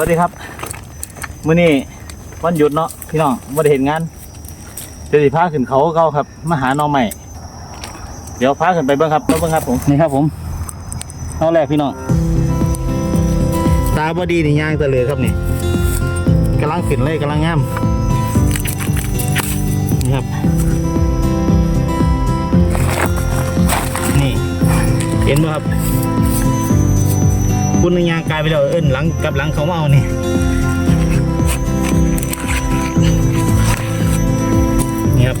วัสดีครับมื้อนี้วันหยุดเนาะพี่น้องไม่ได้เห็นงานเดี๋ยวสิพาขึ้นเขาเก่าครับมาหาหน้องใหม่ เดี๋ยวพาขึ้นไปเบิ้งครับมาเบิ้งครับผมนี่ครับผมเอาแรกพี่น้องตาบอดีนี่ย่างตะเลยครับนี่กำลังขึ้นเลยกำลังงามนี่ครับ นี่เห็นไหมครับ คุณยางกลายไปแล้วเอิ้นหลังกับหลังเขามาเอานี่นี่ครับ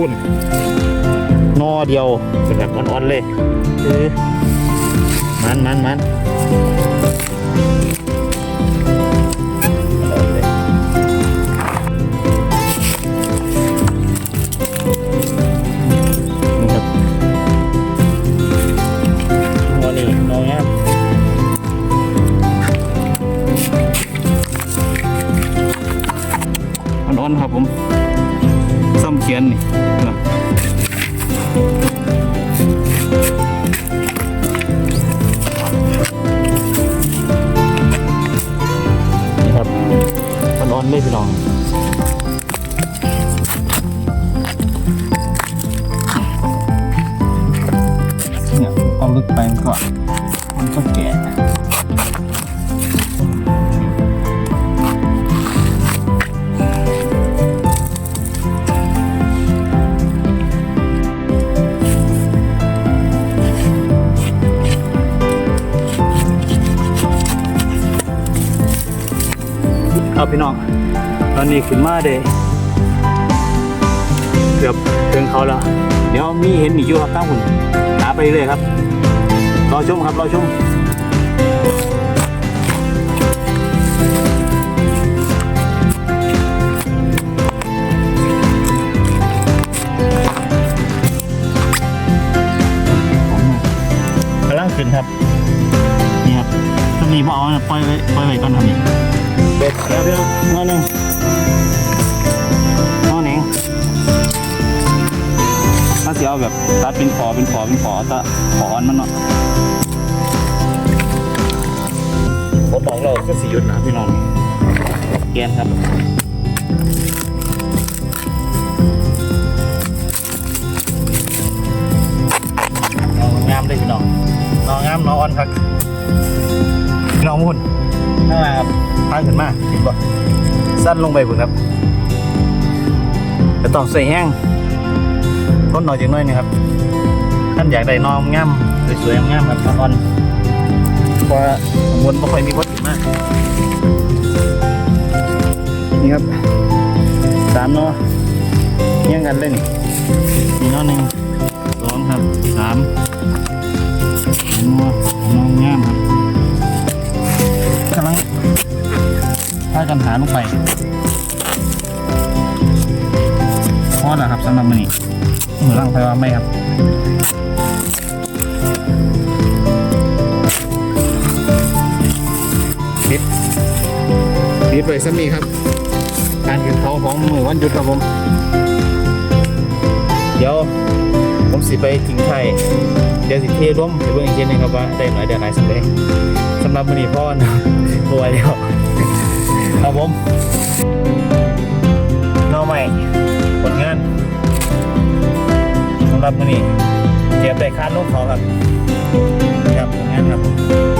คุณนอเดียวเป็นแบบอ่อนๆเลยเออมันมันมันเอาเลยนี่ครับนอนี่ามอ่อนๆครับผม ซ้ำเขียนนี่นะนี่ครับมันอ่อนเลยพี่น้องเนี่ยเอาลึกไปมันก็มันก็แก่ เอาพี่น้อง ตอนนี้ขึ้นมาเด้เกือบถึงเขาแล้ว เดี๋ยวมีเห็นอีกอยู่ครับตั้งหุ่นหาไปเรื่อยครับ รอชมครับ รอชมกำลังขึ้นครับ นี่ครับถ้ามีบ่เอาปล่อยไว้ปล่อยไว้ก่อนครับนี่ เด็ดเดี๋ยวเดี๋ยวน้อยหนึ่งน้อยหนึ่งถ้าเสียเอาแบบตัดเป็นขอเป็นขอเป็นขอตะขออนมันเนาะผมบอกเราก็สียุดนะพี่น้องแกนครับเอางามเลยพี่น้องน้องงามน้องอ่อนครับพี่น้องมุ่น ข้างล่างครับพาขึ้นมาเห็นบ่สั้นลงไปบุญครับจะต้องใส่แห้งทนหน่อยจังน้อยนะครับท่านอยากได้นองงามสวยๆงามครับนออ่อนเพราะว่าข้างบนไม่ค่อยมีวัตถุมากนี่ครับสามนอเงี้ยงกันเลยนี่นี่นอหนึ่งสองครับสามนัวน้องงามครับ ลังพากันหาลงไปพอแล้วครับสำหรับมันนี้มือล่างไปว่าไม่ครับปิดปิดไปสักนี้ครับ การขึ้นเขาของมือวันหยุดครับผม เดี๋ยวผมสิไปทิ้งไทยเดี๋ยวสิเทร่วมไปเบิ่งอีกทีหนึงครับว่าได้หน่อยได้หลายสักได้สำหรับมือนี้พ่อนะ ตัวเดียวครับผมน้องใหม่ผลงานสำหรับมื้อนี้เก็บได้คาดลูกขอครับครับผลงานครับผม